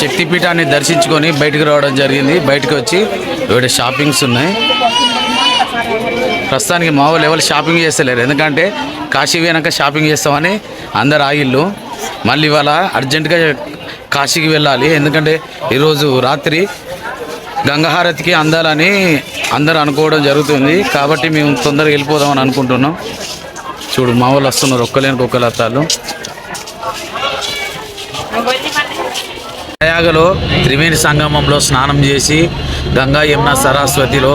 శక్తిపీఠాన్ని దర్శించుకొని బయటకు రావడం జరిగింది. బయటకు వచ్చి ఇక్కడ షాపింగ్స్ ఉన్నాయి. ప్రస్తుతానికి మా వాళ్ళు ఎవరు షాపింగ్ చేస్తలేరు. ఎందుకంటే కాశీ వెనక షాపింగ్ చేస్తామని అందరు ఆగిళ్ళు. మళ్ళీ ఇవాళ అర్జెంటుగా కాశీకి వెళ్ళాలి. ఎందుకంటే ఈరోజు రాత్రి గంగాహారతికి అందాలని అందరు అనుకోవడం జరుగుతుంది. కాబట్టి మేము తొందరగా వెళ్ళిపోదామని అనుకుంటున్నాం. చూడు మా వాళ్ళు వస్తున్నారు. ఒక్కలేనికి ఒక్కరు ప్రయాగలో త్రివేణి సంగమంలో స్నానం చేసి గంగా యమున సరస్వతిలో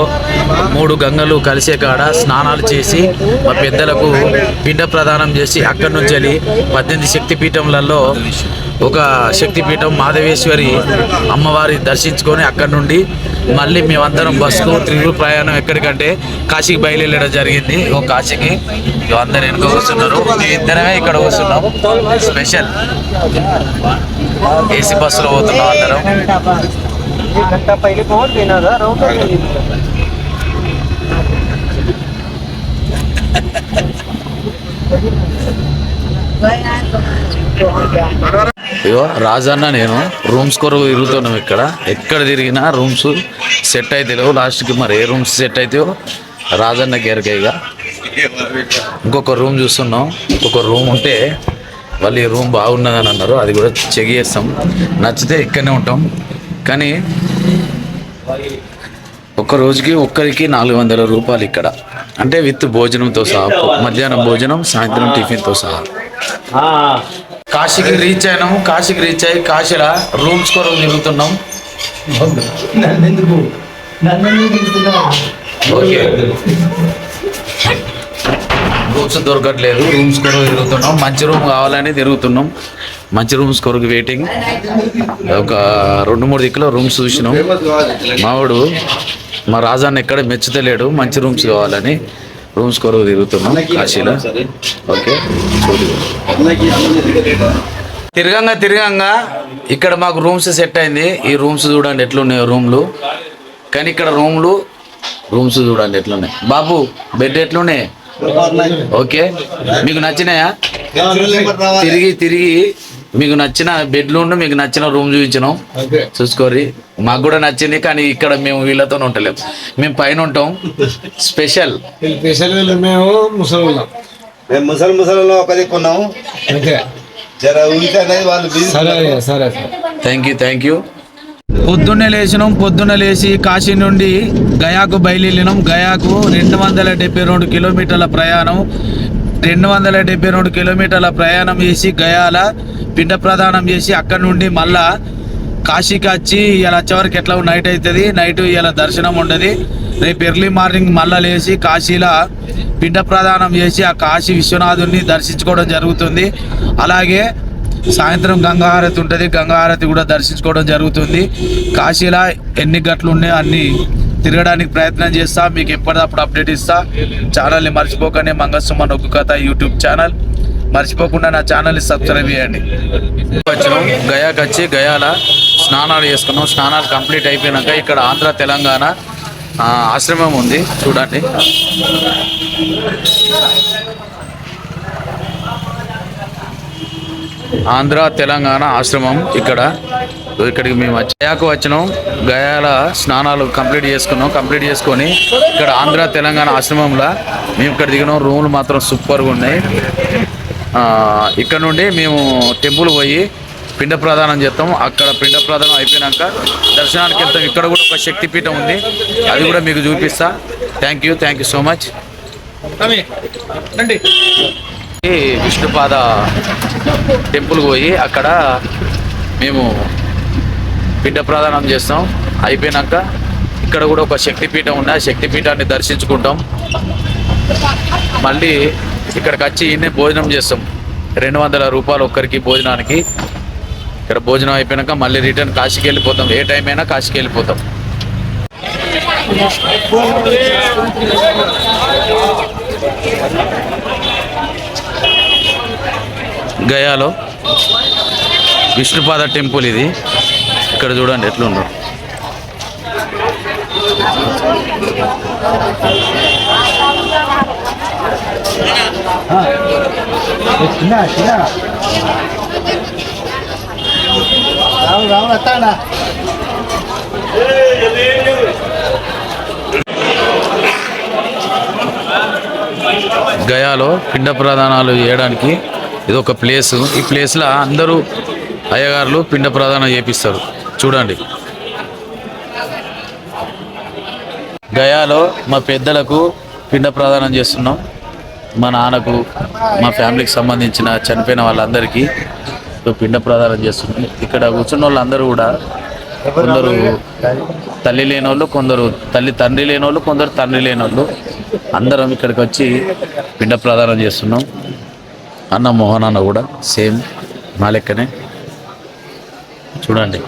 మూడు గంగలు కలిసే కాడ స్నానాలు చేసి మా పెద్దలకు పిండ ప్రదానం చేసి అక్కడి నుంచి వెళ్ళి పద్దెనిమిది శక్తిపీఠములలో ఒక శక్తిపీఠం మాధవేశ్వరి అమ్మవారి దర్శించుకొని అక్కడి నుండి మళ్ళీ మేమందరం బస్సుకు తిరుగు ప్రయాణం ఎక్కడికంటే కాశీకి బయలుదేరడం జరిగింది. ఓ కాశీకి ఇగో అందరు వెనుక వస్తున్నారు ఇద్దరమే ఇక్కడ వస్తున్నాం స్పెషల్. ఏసీ బస్సులో పోతున్నాం అందరం. ఇగో రాజన్న నేను రూమ్స్ కొరకు తిరుగుతున్నాం ఇక్కడ. ఎక్కడ తిరిగినా రూమ్స్ సెట్ అయితే లేవు లాస్ట్కి మరి ఏ రూమ్స్ సెట్ అవుతాయో రాజన్న గేరకాయగా ఇంకొక రూమ్ చూస్తున్నాం. ఇంకొక రూమ్ ఉంటే వాళ్ళు ఈ రూమ్ బాగున్నదని అన్నారు. అది కూడా చెక్ చేస్తాం. నచ్చితే ఇక్కడనే ఉంటాం. కానీ ఒక్క రోజుకి ఒక్కరికి నాలుగు వందల రూపాయలు ఇక్కడ. అంటే విత్ భోజనంతో సహా మధ్యాహ్నం భోజనం సాయంత్రం టిఫిన్తో సహా. కాశీకి రీచ్ అయినాము. కాశీకి రీచ్ అయ్యి కాశీలో రూమ్స్ కొరకు తిరుగుతున్నాం. ఓకే. రూమ్స్ దొరకట్లేదు. రూమ్స్ కొరకు తిరుగుతున్నాం. మంచి రూమ్ కావాలని తిరుగుతున్నాం. మంచి రూమ్స్ కొరకు వెయిటింగ్. ఒక రెండు మూడు దిక్కులో రూమ్స్ చూసినాం. మావాడు మా రాజాన్ని ఎక్కడ మెచ్చుతలేడు. మంచి రూమ్స్ కావాలని రూమ్స్ కొరకు తిరుగుతున్నాం. కాశీలో. ఓకే. తిరగంగా తిరగంగా ఇక్కడ మాకు రూమ్స్ సెట్ అయింది. ఈ రూమ్స్ చూడండి ఎట్లున్నాయి రూమ్లు. కానీ ఇక్కడ రూమ్లు రూమ్స్ చూడండి ఎట్లున్నాయి. బాబు బెడ్ ఎట్లున్నాయి? ఓకే. మీకు నచ్చినాయా? తిరిగి తిరిగి మీకు నచ్చిన బెడ్లు ఉండి మీకు నచ్చిన రూమ్ చూపించినాం. చూసుకోరి మాకు కూడా నచ్చింది కానీ ఇక్కడ మేము వీళ్ళతో ఉంటలేము మేము పైన ఉంటాం. స్పెషల్. స్పెషల్ మేము ముసలి మేము ముసలి ముసలిలో ఒక దిక్కున్నాము అంతే జర ఉంటే అనేది వాళ్ళు బిజీ. సరే సరే సరే థ్యాంక్ యూ థ్యాంక్ యూ పొద్దున్నే లేచినాం పొద్దున్న లేచి కాశీ నుండి గయాకు బయలుదేరినాం. గయాకు రెండు వందల డెబ్బై రెండు కిలోమీటర్ల ప్రయాణం. రెండు వందల డెబ్బై రెండు కిలోమీటర్ల ప్రయాణం చేసి గయాల పిండ ప్రదానం చేసి అక్కడ నుండి మళ్ళా కాశీకి వచ్చి ఇలా వచ్చేవరకు ఎట్లా నైట్ అవుతుంది. నైట్ ఇలా దర్శనం ఉండదు. రేపు ఎర్లీ మార్నింగ్ మళ్ళా లేచి కాశీలో పిండ ప్రదానం చేసి ఆ కాశీ విశ్వనాథుని దర్శించుకోవడం జరుగుతుంది. అలాగే సాయంత్రం గంగాహారతి ఉంటుంది. గంగాహారతి కూడా దర్శించుకోవడం జరుగుతుంది. కాశీలో ఎన్ని గట్లు ఉన్నాయో అన్ని తిరగడానికి ప్రయత్నం చేస్తా. మీకు ఎప్పటికప్పుడు అప్డేట్ ఇస్తా. ఛానల్ని మర్చిపోకనే మంగస్సుమ నొక్కు కథ యూట్యూబ్ ఛానల్. మర్చిపోకుండా నా ఛానల్ని సబ్స్క్రైబ్ చేయండి. వచ్చినాం. గయాకి వచ్చి గయాల స్నానాలు చేసుకున్నాం. స్నానాలు కంప్లీట్ అయిపోయినాక ఇక్కడ ఆంధ్ర తెలంగాణ ఆశ్రమం ఉంది. చూడండి. ఆంధ్ర తెలంగాణ ఆశ్రమం ఇక్కడ. ఇక్కడికి మేము గయాకు వచ్చినాం. గయాల స్నానాలు కంప్లీట్ చేసుకున్నాం. కంప్లీట్ చేసుకొని ఇక్కడ ఆంధ్ర తెలంగాణ ఆశ్రమంలో మేము ఇక్కడ దిగినాం. రూములు మాత్రం సూపర్గా ఉన్నాయి. ఇక్కడ నుండి మేము టెంపుల్ పోయి పిండ ప్రదానం చేస్తాం. అక్కడ పిండ ప్రదానం అయిపోయినాక దర్శనానికి వెళ్తాం. ఇక్కడ కూడా ఒక శక్తిపీఠం ఉంది. అది కూడా మీకు చూపిస్తా. Thank you thank you so much Vishnupad temple పోయి అక్కడ మేము పిండ ప్రదానం చేస్తాం. అయిపోయినాక ఇక్కడ కూడా ఒక శక్తిపీఠం ఉంది. ఆ శక్తిపీఠాన్ని దర్శించుకుంటాం. మళ్ళీ ఇక్కడికి వచ్చి ఇన్నే భోజనం చేస్తాం. రెండు వందల రూపాయలు ఒక్కరికి భోజనానికి. ఇక్కడ భోజనం అయిపోయినాక మళ్ళీ రిటర్న్ కాశీకి వెళ్ళిపోతాం. ఏ టైం అయినా కాశీకి వెళ్ళిపోతాం. గయాలో విష్ణుపాద టెంపుల్ ఇది. ఇక్కడ చూడండి ఎట్లుందో. రావు రావు వస్తాడా గయాలో పిండ ప్రదానాలు చేయడానికి ఇది ఒక ప్లేస్. ఈ ప్లేస్లో అందరూ అయ్యగారులు పిండ ప్రదానం చేపిస్తారు. చూడండి. గయాలో మా పెద్దలకు పిండ ప్రదానం చేస్తున్నాం. మా నాన్నకు మా ఫ్యామిలీకి సంబంధించిన చనిపోయిన వాళ్ళందరికీ పిండ ప్రదానం చేస్తున్నాం. ఇక్కడ కూర్చున్న వాళ్ళందరూ కూడా కొందరు తల్లి లేని వాళ్ళు కొందరు తల్లి తండ్రి లేని వాళ్ళు కొందరు తండ్రి లేని వాళ్ళు అందరం ఇక్కడికి వచ్చి పిండ ప్రదానం చేస్తున్నాం. అన్న మోహన్ అన్న కూడా సేమ్ నా లెక్కనే. చూడండి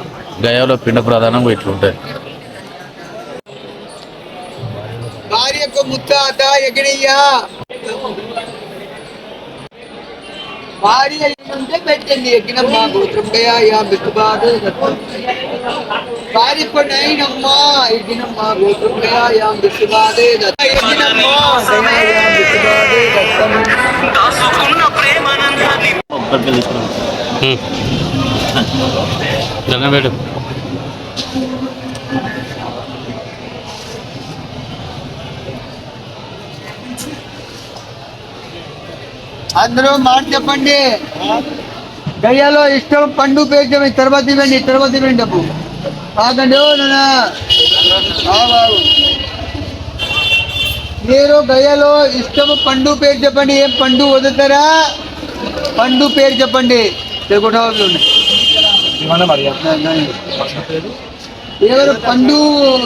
గయాలో పిండ ప్రదానం ఇట్లుంటుంది భార్యకు ముత్తాత ఎగిరయ్యా. భార్య ఉంటే పెట్టండి ఎక్కినమ్మా గోత్రంబయ్యా యా బిట్టుబాదు దండం పెట్టు అందరూ మాట చెప్పండి. గయ్యాలో ఇష్టం పండు పేర్చమే తర్వాత ఇవ్వండి తర్వాత ఇవ్వండి డబ్బు. బావు. మీరు గయ్యాలో ఇష్టం పండు పేరు చెప్పండి ఏం పండు వదులుతారా? పండు పేరు చెప్పండి. వదలండి. ఎవరు పండు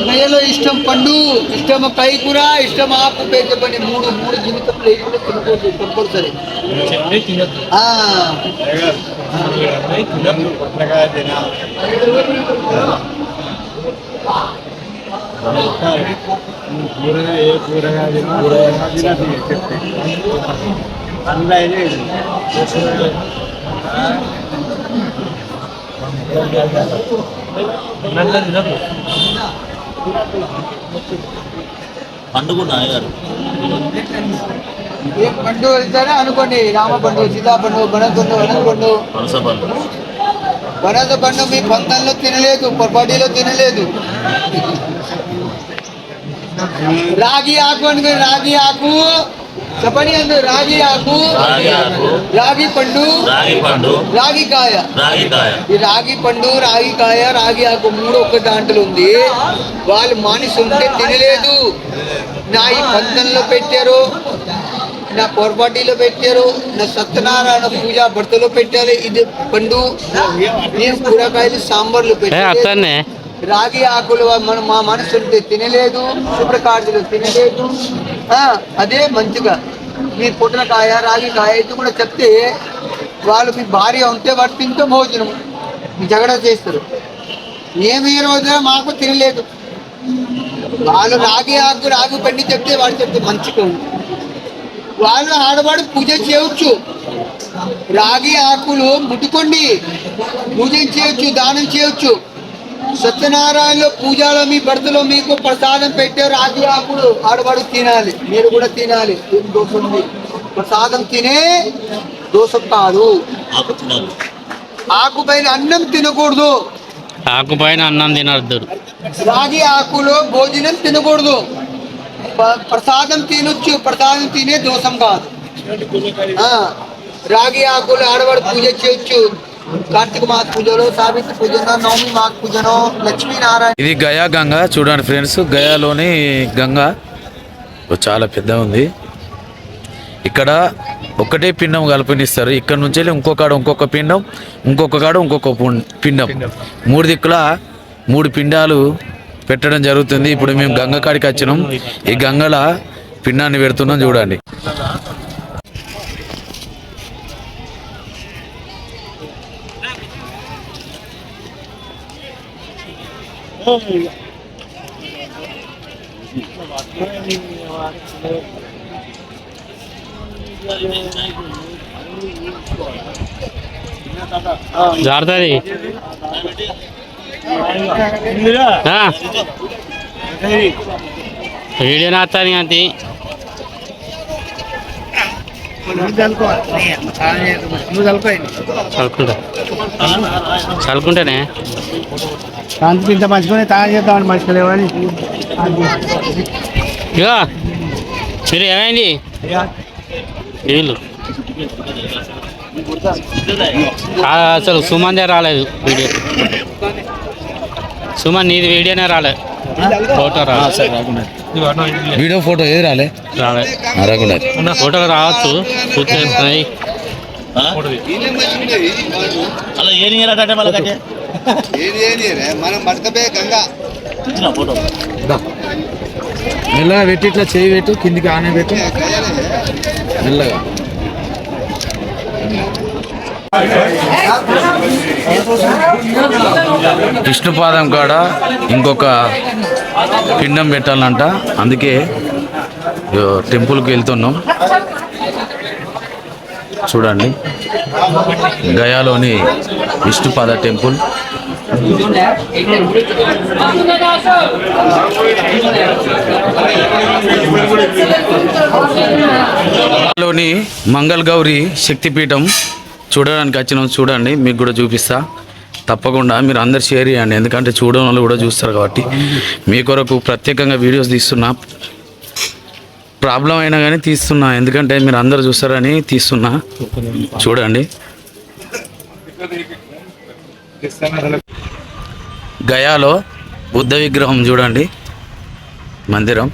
గయ్యలో ఇష్టం పండు. ఇష్టం కైకూర ఇష్టం ఆకు పేరు చెప్పండి. మూడు మూడు జీవితంలో ఇప్పుడు తినకూడదు కంపల్సరీ. ఆ, ఏ పండు వెళ్తారా? అనుకోండి. రామ పండు సీతా పండు గణప పండు వనజ పండు వనజ పండు మీ పంతంలో తినలేదు పొరపాటిలో తినలేదు. రాగి ఆకు అనుకో రాగి ఆకు. చెప్పండి అందు రాగి ఆకు రాగి ఆకు, రాగి పండు రాగి పండు రాగి కాయ. రాగి కాయ. ఈ రాగి పండు రాగి కాయ రాగి ఆకు మూడు ఒక్క దాంట్లో ఉంది. వాళ్ళు మానిసి ఉంటే తినలేదు. నా ఈ పంతంలో పెట్టారు నా పొరపాటిలో పెట్టారు నా సత్యనారాయణ పూజ భర్తలో పెట్టారు. ఇది పండు నేను కూరగాయలు సాంబార్లు పెట్టారు రాగి ఆకులు మన మా మనసు తినలేదు శుభ్రకార్డులు తినలేదు. అదే మంచిగా. మీ పుట్టినకాయ రాగి కాయ ఇది కూడా చెప్తే వాళ్ళు మీ భార్య ఉంటే వాడు తింటే భోజనం. మీ జగడ చేస్తారు. ఏమి రోజు మాకు తినలేదు. వాళ్ళు రాగి ఆకు రాగి పండి చెప్తే వాడు చెప్తే మంచిగా వాళ్ళు ఆడవాడు పూజ చేయవచ్చు రాగి ఆకులు ముట్టుకోండి. పూజ చేయొచ్చు దానం చేయొచ్చు. సత్యనారాయణలో పూజలో మీ భర్తలో మీకు ప్రసాదం పెట్టే రాగి ఆకులు ఆడవాడు తినాలి. మీరు కూడా తినాలి. ఏం దోషం ఉంది? ప్రసాదం తినే దోషం కాదు. ఆకు పైన అన్నం తినకూడదు. ఆకు పైన అన్నం తినద్దు. రాగి ఆకులో భోజనం తినకూడదు. ప్రసాదం తినొచ్చు. ప్రసాదం తినే దోషం కాదు. ఆ, రాగి ఆకులు ఆడవాడు పూజ చేయొచ్చు. కార్తీక మాస పూజలో సావిత్రి పూజనో నవమి మాస పూజనో లక్ష్మీనారాయణ ఇది గయా గంగ. చూడండి ఫ్రెండ్స్ గయాలోని గంగ చాలా పెద్ద ఉంది. ఇక్కడ ఒకటే పిండం కల్పనిస్తారు. ఇక్కడ నుంచి వెళ్ళి ఇంకొక కాడ ఇంకొక పిండం ఇంకొక కాడ ఇంకొక పుం- పిండం. మూడు దిక్కుల మూడు పిండాలు పెట్టడం జరుగుతుంది. ఇప్పుడు మేము గంగ కాడికి వచ్చినాం. ఈ గంగల పిండాన్ని పెడుతున్నాం చూడండి. జారుతుంది వీడియో నాస్తాను అంతే చల్లుకుంటా. చల్లుకుంటేనే? కాంతి ఇంత మంచుకొని తాగ చేద్దామని మంచిగా లేవని ఇగో మీరు ఏమైంది? వీళ్ళు. అసలు సుమన్దే రాలేదు వీడియో. సుమన్ నీది వీడియోనే రాలేదు ఫోటో రాలేదు వీడియో ఫోటో ఏది రాలే రాలేదు రాకుండా ఫోటోలు రావచ్చు చూస్తున్నాయి అలా ఏం చేయాలంటే మళ్ళీ కట్టే ఏది ఏది రే, మనం బతకబే గంగా ఇచ్చిన ఫోటో మెల్లగా పెట్టి ఇట్లా చేయి పెట్టు కిందికి ఆనే పెట్టు మెల్లగా విష్ణుపాదం కాడ ఇంకొక పిండం పెట్టాలంట. అందుకే టెంపుల్కి వెళ్తున్నాం. చూడండి. గయాలోని విష్ణుపాద టెంపుల్. లోని మంగళ గౌరి శక్తిపీఠం చూడడానికి వచ్చినాం. చూడండి మీకు కూడా చూపిస్తా. తప్పకుండా మీరు అందరు షేర్ చేయండి. ఎందుకంటే చూడడం వాళ్ళు కూడా చూస్తారు కాబట్టి. మీ కొరకు ప్రత్యేకంగా వీడియోస్ తీస్తున్నా. ప్రాబ్లం అయినా కానీ తీస్తున్నా. ఎందుకంటే మీరు అందరు చూస్తారని తీస్తున్నా. చూడండి. గయాలో బుద్ధ విగ్రహం చూడండి. మందిరం.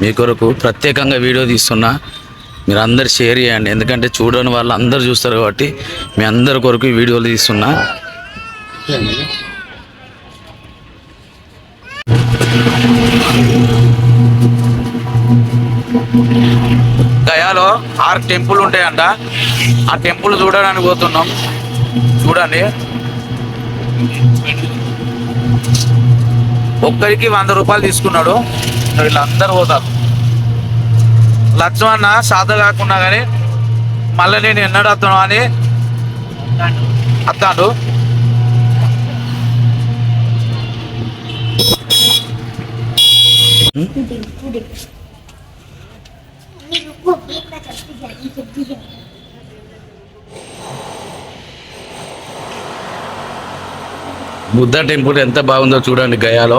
మీ కొరకు ప్రత్యేకంగా వీడియో తీస్తున్నా. మీరు అందరు షేర్ చేయండి. ఎందుకంటే చూడని వాళ్ళు అందరు చూస్తారు కాబట్టి. మీ అందరి కొరకు ఈ వీడియోలు తీస్తున్నా. గయాలో ఆరు టెంపుల్ ఉంటాయంట. ఆ టెంపుల్ చూడడానికి పోతున్నాం. చూడండి. ఒక్కరికి వంద రూపాయలు తీసుకున్నాడు. వీళ్ళందరూ పోతారు. లక్ష్మణ సాధ కాకుండా కానీ మళ్ళీ నేను ఎన్నడతాను అని అత్తాడు. బుద్ధ టెంపుల్ ఎంత బాగుందో చూడండి గయాలో.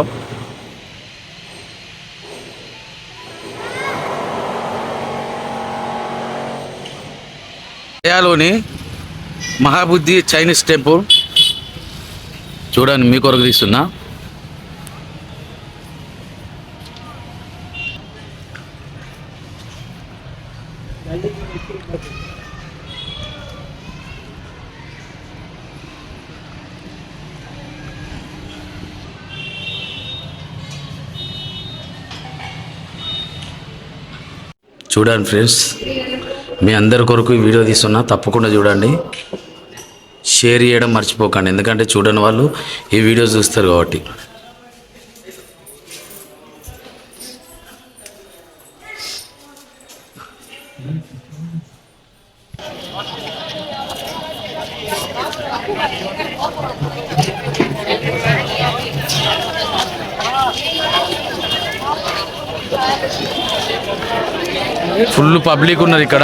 గయాలోని మహాబుద్ధి చైనీస్ టెంపుల్. చూడండి మీ కొరకు తీస్తున్నా. చూడండి ఫ్రెండ్స్. మీ అందరి కొరకు ఈ వీడియో తీస్తున్నా తప్పకుండా చూడండి. షేర్ చేయడం మర్చిపోకండి ఎందుకంటే చూడని వాళ్ళు ఈ వీడియో చూస్తారు కాబట్టి. ఫుల్ పబ్లిక్ ఉన్నారు ఇక్కడ.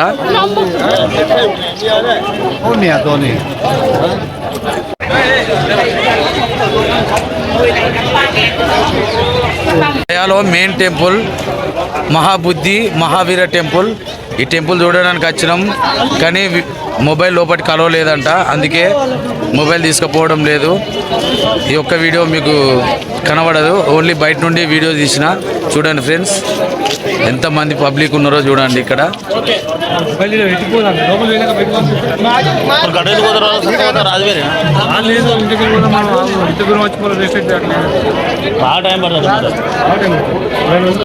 Main temple Mahabodhi Mahavira temple. ఈ టెంపుల్ చూడడానికి వచ్చినాం కానీ మొబైల్ లోపటి కలవలేదంట. అందుకే మొబైల్ తీసుకుపోవడం లేదు. ఈ ఒక్క వీడియో మీకు కనబడదు. ఓన్లీ బయట నుండి వీడియో తీసిన. చూడండి ఫ్రెండ్స్ ఎంతమంది పబ్లిక్ ఉన్నారో చూడండి ఇక్కడ. బాగా టైం పడుతుంది.